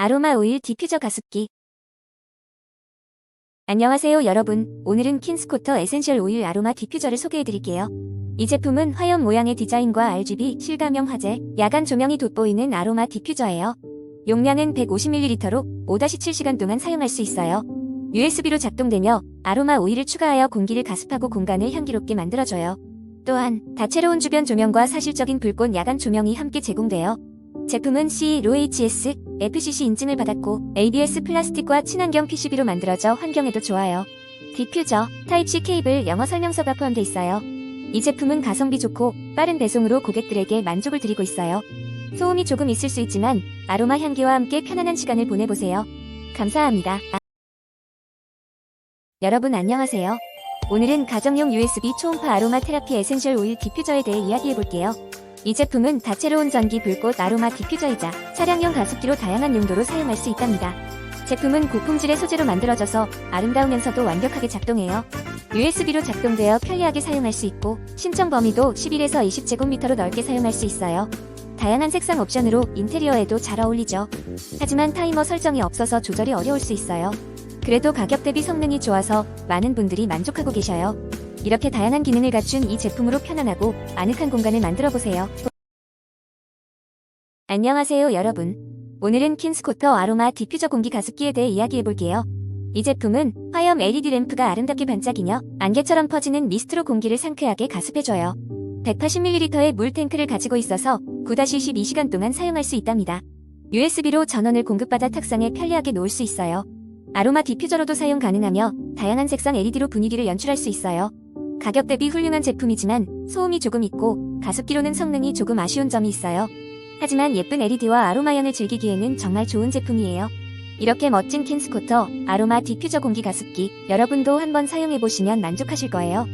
아로마 오일 디퓨저 가습기. 안녕하세요 여러분. 오늘은 킨스코터 에센셜 오일 아로마 디퓨저를 소개해드릴게요. 이 제품은 화염 모양의 디자인과 RGB 실감형 화재 야간 조명이 돋보이는 아로마 디퓨저예요. 용량은 150ml로 5-7시간 동안 사용할 수 있어요. USB로 작동되며 아로마 오일을 추가하여 공기를 가습하고 공간을 향기롭게 만들어줘요. 또한 다채로운 주변 조명과 사실적인 불꽃 야간 조명이 함께 제공돼요 제품은 C, RoHS, FCC 인증을 받았고 ABS 플라스틱과 친환경 PCB로 만들어져 환경에도 좋아요. 디퓨저, 타입C 케이블 영어 설명서가 포함돼 있어요. 이 제품은 가성비 좋고 빠른 배송으로 고객들에게 만족을 드리고 있어요. 소음이 조금 있을 수 있지만 아로마 향기와 함께 편안한 시간을 보내보세요. 감사합니다. 아- 여러분 안녕하세요. 오늘은 가정용 USB 초음파 아로마 테라피 에센셜 오일 디퓨저에 대해 이야기해볼게요. 이 제품은 다채로운 전기 불꽃 아로마 디퓨저이자 차량용 가습기로 다양한 용도로 사용할 수 있답니다. 제품은 고품질의 소재로 만들어져서 아름다우면서도 완벽하게 작동해요. USB로 작동되어 편리하게 사용할 수 있고 신청 범위도 11에서 20제곱미터로 넓게 사용할 수 있어요. 다양한 색상 옵션으로 인테리어에도 잘 어울리죠. 하지만 타이머 설정이 없어서 조절이 어려울 수 있어요. 그래도 가격 대비 성능이 좋아서 많은 분들이 만족하고 계셔요. 이렇게 다양한 기능을 갖춘 이 제품으로 편안하고 아늑한 공간을 만들어 보세요. 안녕하세요 여러분. 오늘은 킨스코터 아로마 디퓨저 공기 가습기에 대해 이야기해 볼게요. 이 제품은 화염 LED 램프가 아름답게 반짝이며 안개처럼 퍼지는 미스트로 공기를 상쾌하게 가습해줘요. 180ml의 물 탱크를 가지고 있어서 9-12시간 동안 사용할 수 있답니다. USB로 전원을 공급받아 탁상에 편리하게 놓을 수 있어요. 아로마 디퓨저로도 사용 가능하며 다양한 색상 LED로 분위기를 연출할 수 있어요. 가격 대비 훌륭한 제품이지만 소음이 조금 있고 가습기로는 성능이 조금 아쉬운 점이 있어요. 하지만 예쁜 LED와 아로마연을 즐기기에는 정말 좋은 제품이에요. 이렇게 멋진 킨스코터 아로마 디퓨저 공기 가습기 여러분도 한번 사용해보시면 만족하실 거예요.